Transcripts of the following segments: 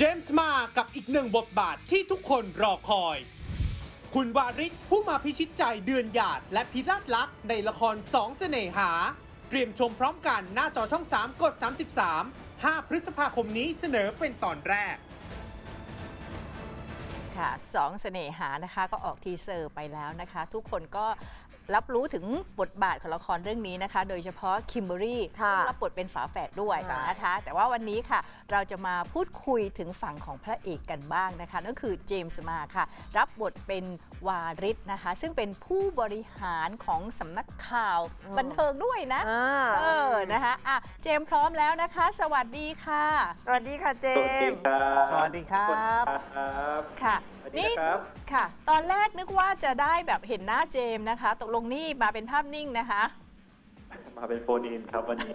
เจมส์มากับอีกหนึ่งบทบาทที่ทุกคนรอคอย คุณวาริศผู้มาพิชิตใจเดือนหยาด และพิราชลักษ์ในละครสองเสน่หา เตรียมชมพร้อมกันหน้าจอช่อง 3 กด 33 5 พฤษภาคมนี้เสนอเป็นตอนแรกค่ะสองเสน่หานะคะก็ออกทีเซอร์ไปแล้วนะคะ ทุกคนก็ รับรู้ถึงบทบาทของละครเรื่องนี้นะคะ โดยเฉพาะคิมเบอรี่ค่ะรับบทเป็นฝาแฝดด้วยค่ะนะคะ แต่ว่าวันนี้ค่ะ เราจะมาพูดคุยถึงฝั่งของพระเอกกันบ้างนะคะนั่นคือเจมส์มาค่ะ รับบทเป็นวาริศนะคะ ซึ่งเป็นผู้บริหารของสำนักข่าวบันเทิงด้วยนะอ่า เออนะคะอะเจมส์พร้อมแล้วนะคะ สวัสดีค่ะ สวัสดีค่ะเจสวัสดีมส์ครับสวัสดีครับ ครับ ค่ะส วัสดีนะครับ ค่ะ ตอนแรกนึกว่าจะได้แบบเห็นหน้าเจมส์นะคะ ตกลงนี่มาเป็นภาพนิ่งนะคะ มาเป็นโฟนอินครับวันนี้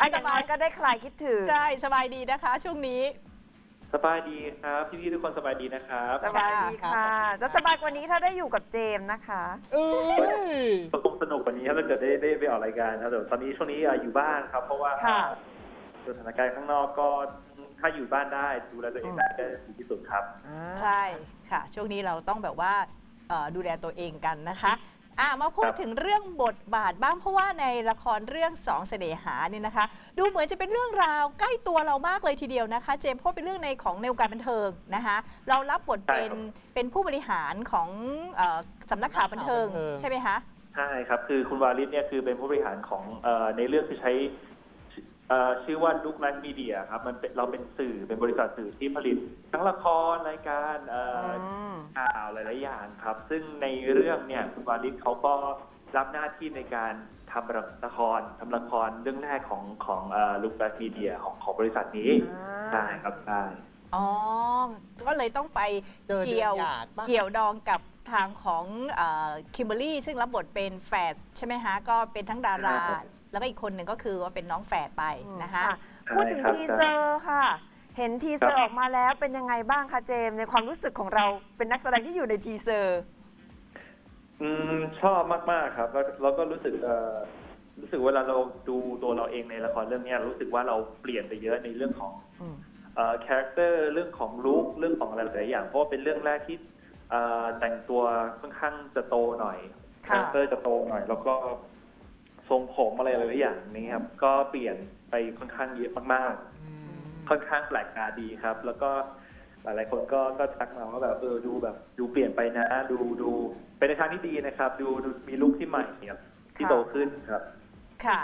อะอย่างน้อยก็ได้คลายคิดถึง ใช่ สบายดีนะคะ ช่วงนี้ สบายดีครับ พี่ๆทุกคนสบายดีนะครับ สบายดีค่ะ จะสบายกว่านี้ถ้าได้อยู่กับเจมส์นะคะ เอ้ยก็คงสนุกกว่านี้ถ้าเราเกิดได้ได้ไปออกรายการครับแต่ตอนนี้ช่วงนี้อะอยู่บ้านครับ เพราะว่าค่ะ สถานการณ์ข้างนอกก็ ถ้าอยู่บ้านได้ดูแลตัวเองได้ก็ดีที่สุดครับใช่ค่ะ ช่วงนี้เราต้องแบบว่าเอ่อดูแลตัวเองกันนะคะอะมาพูดถึงเรื่องบทบาทบ้างเพราะว่าในละครเรื่องสองเสน่หาเนี่ยนะคะ ดูเหมือนจะเป็นเรื่องราวใกล้ตัวเรามากเลยทีเดียวนะคะ เจมส์เพราะเป็นเรื่องในของในวงการบันเทิงนะคะ เรารับบทเป็นใช่ครับเป็นผู้บริหารของเอ่อสำนักข่าวบันเทิงสำนักข่าวบันเทิง ใช่ไหมคะ ใช่ครับ คือคุณวาริศเนี่ยคือเป็นผู้บริหารของเอ่อในเรื่องคือใช้ เอ่อชื่อว่าลูกนันมีเดียครับมันเป็นเราเป็นสื่อเป็นบริษัทสื่อที่ผลิต ทั้งละครรายการเอ่ออมข่าวหลายๆอย่างครับ ซึ่งในเรื่องเนี่ยคุณวาริศเขาก็รับหน้าที่ในการทำละครทำละครเรื่องแรกของของลูกแบทมีเดียของของบริษัทนี้อ่าใช่ครับใช่ อ๋อ ก็เลยต้องไปเจอเดือนเกี่ยวหยาดปะ เกี่ยวดองกับ ทางของคิมเบอรี่ซึ่งรับบทเป็นแฝดใช่ไหมคะก็เป็นทั้งดารา ครับ แล้วก็อีกคนหนึ่งก็คือว่าเป็นน้องแฝดไปนะคะค่ะพูดถึงใช่ครับทีเซอร์ค่ะ เห็นทีเซอร์คอรับอกมาแล้วเป็นยังไงบ้างคะเจมส์ในความรู้สึกของเราเป็นนักแสดงที่อยู่ในทีเซอร์ อืมชอบมาก ๆ ครับแล้วแล้วก็รู้สึกเอ่อรู้สึกเวลาเราดูตัวเราเองในละครเรื่องเนี้ยรู้สึกว่าเราเปลี่ยนไปเยอะในเรื่องของอืม เอ่อคาแรคเตอร์เรื่องของลุคเรื่องของอะไรหลายๆอย่างเพราะว่าเป็นเรื่องแรกที่เอ่อ แต่งตัวค่อนข้างจะโตหน่อยคาค่ะแรคเตอร์จะโตหน่อย แล้วก็ทรงผมอะไรหลายๆอย่างนี้ครับ ก็เปลี่ยนไปค่อนข้างเยอะมากๆ ค่อนข้างแปลกตาดีครับ แล้วก็หลายๆคนก็ก็ทักมาว่าแบบเออดูแบบดูเปลี่ยนไปนะ ดูดูเป็นในทางที่ดีนะครับ ดูดูมีลุคที่ใหม่ครับที่ค่ะโตขึ้นครับ ค่ะ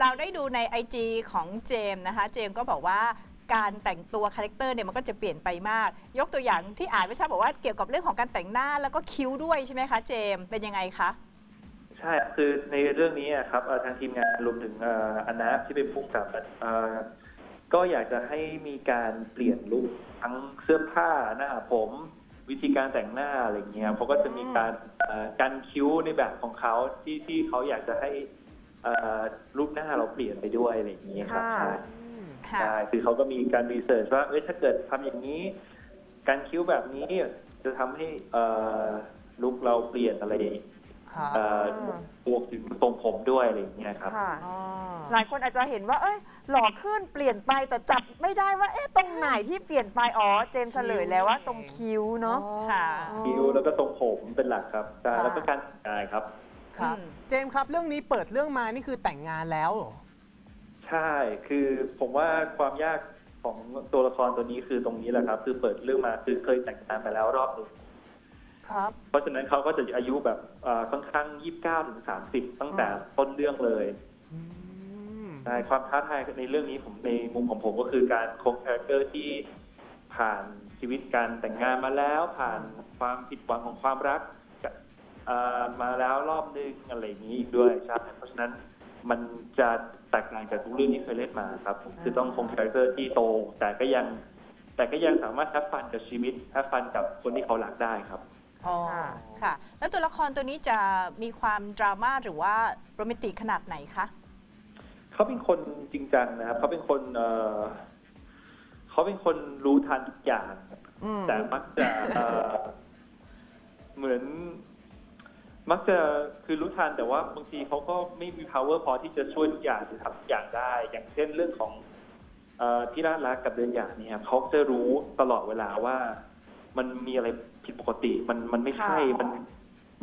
เราได้ดูใน IG ของเจมส์นะคะ เจมส์ก็บอกว่า การแต่งตัวคาแรคเตอร์เนี่ยมันก็จะเปลี่ยนไปมาก ยกตัวอย่างที่อ่านไม่ใช่บอกว่าเกี่ยวกับเรื่องของการแต่งหน้าแล้วก็คิ้วด้วยใช่ไหมคะเจมส์เป็นยังไงคะใช่ คือในเรื่องนี้อะครับเอ่อทางทีมงานรวมถึงเอ่ออนาที่เป็นผู้กำกับเอ่อก็อยากจะให้มีการเปลี่ยนลุคทั้งเสื้อผ้าหน้าผม วิธีการแต่งหน้าอะไรเงี้ยเขาก็จะมีการเอ่อกันคิ้วในแบบของเขาที่ที่เขาอยากจะให้เอ่อรูปหน้าเราเปลี่ยนไปด้วยอะไรอย่างเงี้ยครับค่ะ ใช่ค่ะ ใช่คือเขาก็มีการรีเสิร์ชว่าเอ้ยถ้าเกิดทำอย่างนี้ การคิ้วแบบนี้จะทำให้เอ่อลุคเราเปลี่ยนอะไรครับเอ่อรวมถึงทรงผมด้วยอะไรอย่างเงี้ยครับค่ะอ๋อหลายคนอาจจะเห็นว่า เอ้ยหล่อขึ้นเปลี่ยนไปแต่จับไม่ได้ว่า เอ๊ะตรงไหนที่เปลี่ยนไปอ๋อเจมส์เฉลยแล้วว่าตรงคิ้วเนาะค่ะคิ้วแล้วก็ทรงผมเป็นหลักครับใช่ค่ะแล้วก็การแต่งกายครับ ครับอืมเจมส์ครับเรื่องนี้เปิดเรื่องมานี่คือแต่งงานแล้วเหรอ ใช่ คือผมว่าความยากของตัวละครตัวนี้คือตรงนี้แหละครับ คือเปิดเรื่องมาคือเคยแต่งงานไปแล้วรอบหนึ่งครับ เพราะฉะนั้นเขาก็จะอายุแบบเอ่อค่อนข้างยี่สิบเก้าถึงสามสิบตั้งแต่ต้นเรื่องเลยอืมใช่ความท้าทายในเรื่องนี้ผมในมุมของผมก็คือการคงคาแรคเตอร์ที่ผ่านชีวิตการแต่งงานมาแล้ว ผ่านความผิดหวังของความรักเอ่อมาแล้วรอบนึงอะไรอย่างนี้อีกด้วยใช่เพราะฉะนั้น มันจะแตกต่างจากทุกเรื่องที่เคยเล่นมาครับคือต้องคงคาแรคเตอร์ที่โต แต่ก็ยัง แต่ก็ยังสามารถแฮปฟันกับชีวิตแฮปฟันกับคนที่เขารักได้ครับ อ๋อค่ะค่ะ แล้วตัวละครตัวนี้จะมีความดราม่าหรือว่าโรแมนติกขนาดไหนคะเขาเป็นคนจริงจังนะครับเขาเป็นคนเอ่อเขาเป็นคนรู้ทันทุกอย่างอืมแต่มักจะเอ่อเหมือน มักจะคือรู้ทันแต่ว่าบางทีเขาก็ไม่มี power พอที่จะช่วยทุกอย่างหรือทำทุกอย่างได้ อย่างเช่นเรื่องของเเอ่อที่ราชรักกับเดือนหยาดเนี่ยเขาจะรู้ตลอดเวลาว่า มันมีอะไรผิดปกติมันมันไม่ใช่ค่ะ มัน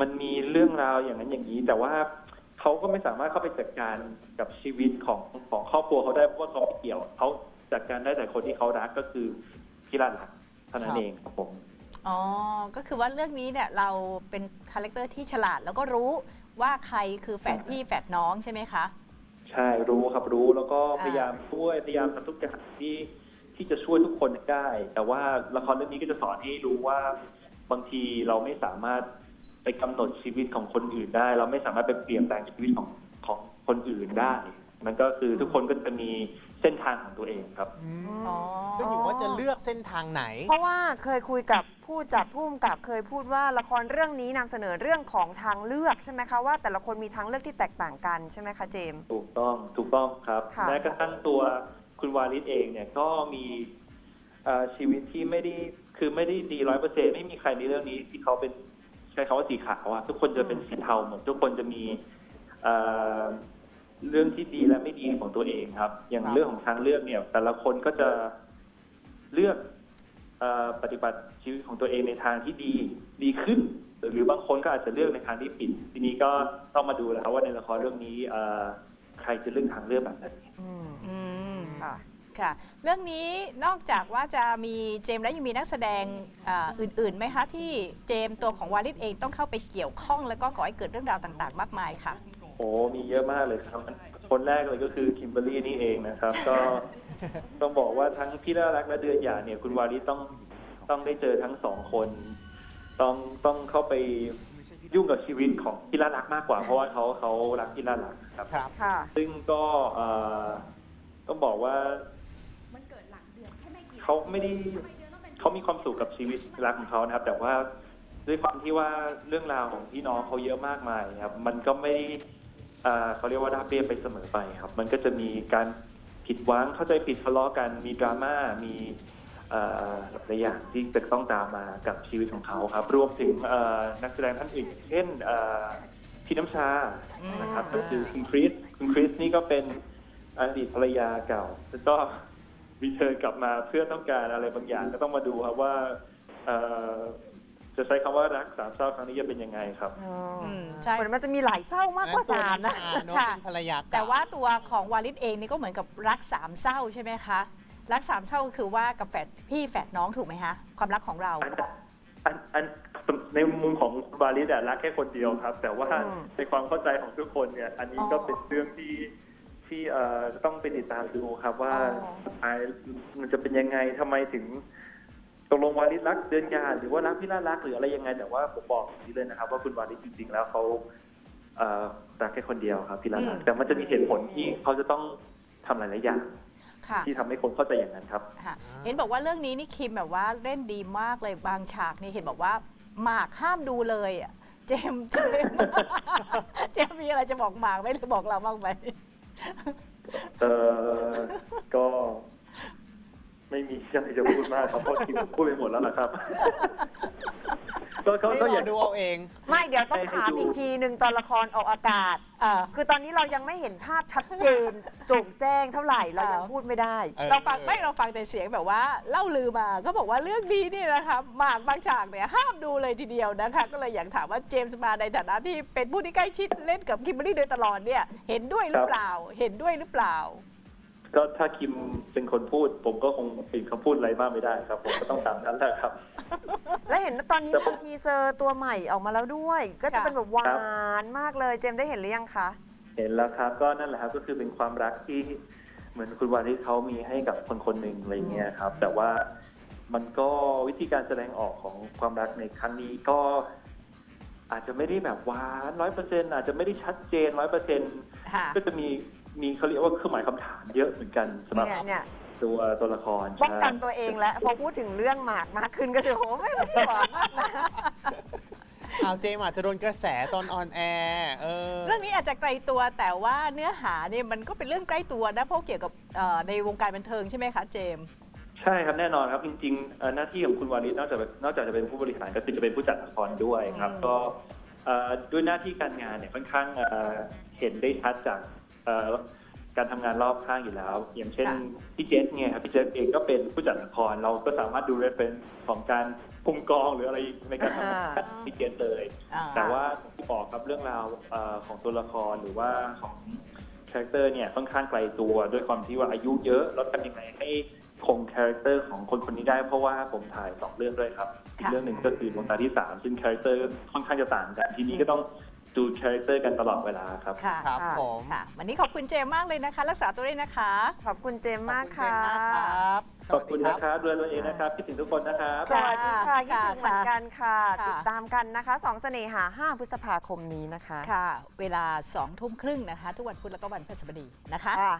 มันมีเรื่องราวอย่างนั้นอย่างนี้ แต่ว่าเขาก็ไม่สามารถเข้าไปจัดการกับชีวิตของของครอบครัวเขาได้เพราะว่าเขาไม่เกี่ยวเขาจัดการได้แต่คนที่เขารักก็คือพี่ราชรักเท่านั้นเองครับผม อ๋อ ก็คือว่าเรื่องนี้เนี่ยเราเป็นคาแรคเตอร์ที่ฉลาดแล้วก็รู้ว่าใครคือแฝดพี่แฝดน้องใช่ไหมคะ ใช่รู้ครับรู้แล้วก็อ่าพยายามช่วยพยายามทำทุกอย่างที่ที่จะช่วยทุกคนได้ แต่ว่าละครเรื่องนี้ก็จะสอนให้รู้ว่าบางทีเราไม่สามารถไปกำหนดชีวิตของคนอื่นได้ เราไม่สามารถไปเปลี่ยนแปลงชีวิตของของคนอื่นได้ มันก็คือทุกคนก็จะมีเส้นทางของตัวเองครับอ๋อก็อยู่ว่าจะเลือกเส้นทางไหน เพราะว่าเคยคุยกับผู้จัดผู้กำกับเคยพูดว่าละครเรื่องนี้นำเสนอเรื่องของทางเลือกใช่ไหมคะว่าแต่ละคนมีทางเลือกที่แตกต่างกันใช่ไหมคะเจมส์ ถูกต้องถูกต้องครับค่ะ แม้กระทั่งตัวคุณวาลิศเองเนี่ยก็มีเอ่อชีวิตที่ไม่ได้คือไม่ได้ดีร้อยเปอร์เซ็นไม่มีใครในเรื่องนี้ที่เขาเป็นใช้คำว่าสีขาวอะทุกคนจะเป็นสีเทาหมดทุกคนจะมีเอ่อ เรื่องที่ดีและไม่ดีของตัวเองครับ อย่างครับ เรื่องของทางเลือกเนี่ย แต่ละคนก็จะเลือกเออปฏิบัติชีวิตของตัวเองในทางที่ดีดีขึ้น หรือบางคนก็อาจจะเลือกในทางที่ผิด ทีนี้ก็ต้องมาดูแล้วครับว่าในละครเรื่องนี้เอ่อใครจะเลือกทางเลือกแบบไหน อืมอืมค่ะ ค่ะ เรื่องนี้นอกจากว่าจะมีเจมส์แล้วยังมีนักแสดงอ่าอื่นๆไหมคะ ที่เจมส์ตัวของวาลิศเองต้องเข้าไปเกี่ยวข้อง แล้วก็ก่อให้เกิดเรื่องราวต่าง ๆ มากมายค่ะ โอ้มีเยอะมากเลยครับ คนแรกเลยก็คือคิมเบอรรี่นี่เองนะครับ ก็ต้องบอกว่าทั้งพี่น่ารักและเดือนหยาเนี่ย คุณวาริศต้องต้องได้เจอทั้งสองคน ต้องต้องเข้าไปยุ่งกับชีวิตของพี่น่ารักมากกว่า เพราะว่าเขาเขารักพี่น่ารักครับ ครับค่ะ ซึ่งก็เอ่อต้องบอกว่าเขาไม่ได้เขามีความสุขกับชีวิตรักของเขานะครับ แต่ว่าด้วยความที่ว่าเรื่องราวของพี่น้องเขาเยอะมากมายครับ มันก็ไม่ เอ่อเขาเรียกว่าราบเรียบไปเสมอไปครับ มันก็จะมีการผิดหวังเข้าใจผิดทะเลาะกันมีดราม่ามีเอ่อหลายอย่างที่จะต้องตามมากับชีวิตของเขาครับ รวมถึงเอ่อนักแสดงท่านอื่นเช่นเอ่อพี่น้ำชานะครับอืมก็คือคุณคริสคุณคริสนี่ก็เป็นอดีตภรรยาเก่าแล้วก็รีเทิร์นกลับมาเพื่อต้องการอะไรบางอย่างก็ต้องมาดูครับว่าเอ่อ จะใช้คำว่ารักสามเศร้าครั้งนี้จะเป็นยังไงครับ อ๋อออืมใช่ เหมือนมันจะมีหลายเศร้ามากกว่าสามนะเนอะค่ะ เป็นภรรยาเก่แต่ว่าตัวของวาลิศเองนี่ก็เหมือนกับรักสามเศร้าใช่ไหมคะ รักสามเศร้าก็คือว่ากับแฝดพี่แฝดน้องถูกไหมคะความรักของเรา อันอันอันในมุมของคุณบาลิสอะรักแค่คนเดียวครับ แต่ว่าอืม ในความเข้าใจของทุกคนเนี่ยอันนี้อ๋อก็เป็นเรื่องที่ที่เอ่อต้องไปติดตามดูครับว่าอ๋อ สุดท้ายมันจะเป็นยังไงทำไมถึง ตกลงวาลิสรักเดือนยาหรือว่ารักพี่น่ารักหรืออะไรยังไง แต่ว่าผมบอกอย่างนี้เลยนะครับ ว่าคุณวาลิสจริงๆแล้วเขาเอ่อรักแค่คนเดียวครับพี่น่ารักแต่มันจะมีเหตุผลที่เขาจะต้องทำหลายๆอย่างค่ะที่ทำให้คนเข้าใจอย่างนั้นครับ ค่ะเห็นบอกว่าเรื่องนี้นี่คิมแบบว่าเล่นดีมากเลยบางฉากนี่เห็นบอกว่าหมากห้ามดูเลยอะเจมส์เจมส์ เจมส์มีอะไรจะบอกหมากไหมหรือบอกเราบ้างไหม เออก็ ไม่มีอะไรจะพูดมากครับเพราะทีมพูดไปหมดแล้วล่ะครับก็ก็ให้ก็รออย่างดูเอาเอง ไม่เดี๋ยวต้องถามอีกทีหนึ่งตอนละครออกอากาศอ่าคือตอนนี้เรายังไม่เห็นภาพชัดเจนโจ่งแจ้งเท่าไหร่เรายังอ่าพูดไม่ได้ เออ เราฟังไม่เราฟังแต่เสียงแบบว่าเล่าลือมาก็บอกว่าเรื่องนี้นี่นะคะหมากบางฉากเนี่ยห้ามดูเลยทีเดียวนะคะ ก็เลยอยากถามว่าเจมส์มาในฐานะที่เป็นผู้ที่ใกล้ชิดเล่นกับคิมเบอรรี่โดยตลอดเนี่ยเห็นด้วยหรือเปล่าเห็นด้วยหรือเปล่า ก็ถ้าคิมเป็นคนพูด ผมก็คงปิดคำพูดอะไรมากไม่ได้ครับ ผมก็ต้องตามนั้นแหละครับ และเห็นว่าตอนนี้แต่ผมมีทีเซอร์ตัวใหม่ออกมาแล้วด้วย ก็จะค่ะเป็นแบบหวานมากเลยเจมส์ได้เห็นหรือยังคะ เห็นแล้วครับก็นั่นแหละครับก็คือเป็นความรักที่เหมือนคุณวานิชเขามีให้กับคนคนหนึ่งอะไรเงี้ยครับ แต่ว่ามันก็วิธีการแสดงออกของความรักในครั้งนี้ก็ อาจจะไม่ได้แบบหวานร้อยเปอร์เซ็นอาจจะไม่ได้ชัดเจนร้อยเปอร์เซ็นค่ะก็จะมี มีเขาเรียกว่าเครื่องหมายคำถามเยอะเหมือนกันสำหรับเนี่ยเนี่ยตัวตัวละครป้องกันใช่ตัวเองแล้วพอพูดถึงเรื่องหมากมากขึ้นก็จะโหไม่ไม่หวานมากนะเอาเจมส์อาจจะโดนกระแสตอนออนแอร์เออ เรื่องนี้อาจจะไกลตัวแต่ว่าเนื้อหาเนี่ยมันก็เป็นเรื่องใกล้ตัวนะเพราะเกี่ยวกับเอ่อในวงการบันเทิงใช่ไหมคะเจมส์ใช่ครับแน่นอนครับจริงๆเอ่อหน้าที่ของคุณวาริศนอกจากนอกจากจะเป็นผู้บริหารก็คือจะเป็นผู้จัดละครด้วยครับอืมก็เอ่อด้วยหน้าที่การงานเนี่ยค่อนข้างเอ่อเห็นได้ชัดจากเอ่อ การทำงานรอบข้างอยู่แล้ว อย่างเช่นค่ะพี่เจษเนี่ยครับพี่เจษเองก็เป็นผู้จัดละครเราก็สามารถดูเรฟเฟนของการคุมกองหรืออะไรในการทำงานอ่าพี่เจษเลยอ่าแต่ว่าที่บอกครับเรื่องราวเอ่อของตัวละครหรือว่าของคาแรคเตอร์เนี่ยค่อนข้างไกลตัวด้วยความที่ว่าอายุเยอะแล้วทำยังไงให้คงคาแรคเตอร์ของคนคนนี้ได้เพราะว่าผมถ่ายสองเรื่องด้วยครับอีกค่ะเรื่องหนึ่งก็คือดวงตาที่สามซึ่งคาแรคเตอร์ค่อนข้างจะต่างกัน ทีนี้ก็ต้อง ดูคาแรคเตอร์กันตลอดเวลาครับ ค่ะครับค่ะผม ค่ะ วันนี้ขอบคุณเจมส์มากเลยนะคะ รักษาตัวด้วยนะคะ ขอบคุณเจมส์มากขอบณค่ะเจมส์มากครับขอบคุณนะครับดูแลตัวเองนะครับคิดถึงทุกคนนะครับ สวัสดีค่ะคิดค่ะถึงเหมือนกันค่ะ ค่ะ ติดตามกันนะคะสองเสน่หา 5 พฤษภาคมนี้นะคะค่ะ เวลา2ทุ่มครึ่งนะคะ ทุกวันพุธแล้วก็วันพฤหัสบดีนะคะ ค่ะ